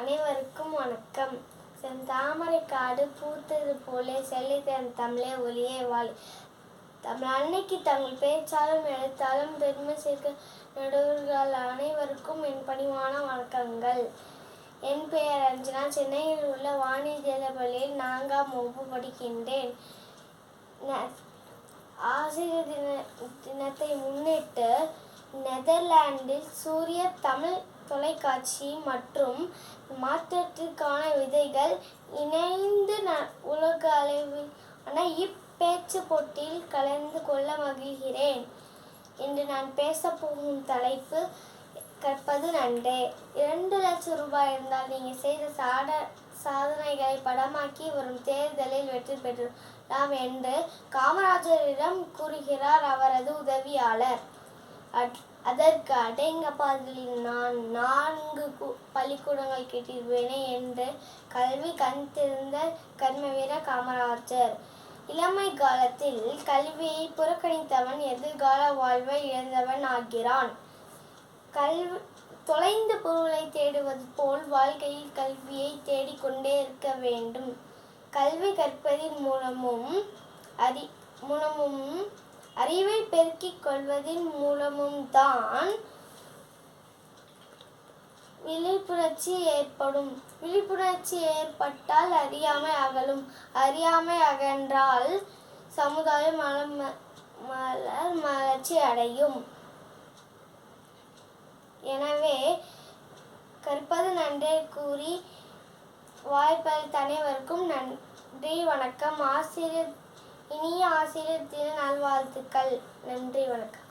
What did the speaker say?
அனைவருக்கும் வணக்கம். செந்தாமரை காடு பூத்தது போலே செல்லை தன் தமிழே ஒளியே வாழ். தமிழ் அன்னைக்கு தமிழ் பேச்சாலும் எழுத்தாலும் பெருமை சேர்க்க நடுவர்கள் அனைவருக்கும் என் பணிவான வணக்கங்கள். என் பெயர் அஞ்சனா. சென்னையில் உள்ள வாணிஜ்ய பள்ளியில் நான்காம் வகுப்பு படிக்கின்றேன். ஆசிரியர் தின தினத்தை முன்னிட்டு நெதர்லாண்டில் சூரிய தமிழ் தொலைக்காட்சி மற்றும் மாற்றத்திற்கான விதைகள் இணைந்து ந- உலக அளவிலான இப்பேச்சு போட்டியில் கலந்து கொள்ள மகிழ்கிறேன் இன்று நான் பேசப்போகும் தலைப்பு கற்பது நன்றே. இரண்டு லட்சம் ரூபாய் இருந்தால் நீங்கள் செய்த சாட சாதனைகளை படமாக்கி வரும் தேர்தலில் வெற்றி பெற்றலாம் என்று காமராஜரிடம் கூறுகிறார் அவரது உதவியாளர். அட்- அதற்கு அடேங்கப்பாதில் நான் நான்கு பள்ளிக்கூடங்கள் கட்டிடுவேனே என்று கல்வி கண் திறந்த கர்மவீர காமராஜர். இளமை காலத்தில் கல்வியை புறக்கணித்தவன் எதிர்கால வாழ்வை இழந்தவன் ஆகிறான். கல்வி தொலைந்த பொருளை தேடுவது போல் வாழ்க்கையில் கல்வியை தேடிக்கொண்டே இருக்க வேண்டும். கல்வி கற்பதின் மூலமும் அறி மூலமும் அறிவை பெருக்கிக் கொள்வதன் மூலமும் தான் விழிப்புணர்ச்சி ஏற்படும். விழிப்புணர்ச்சி ஏற்பட்டால் அறியாமை அகலும். அறியாமை அகன்றால் சமுதாயம் மலம் மலர் மலர்ச்சி அடையும். எனவே கற்பது நன்றே கூறி வாய்ப்பளித்த அனைவருக்கும் நன்றி வணக்கம். ஆசிரியர் இனிய ஆசிரியர் தின நல்வாழ்த்துக்கள் நன்றி வணக்கம்.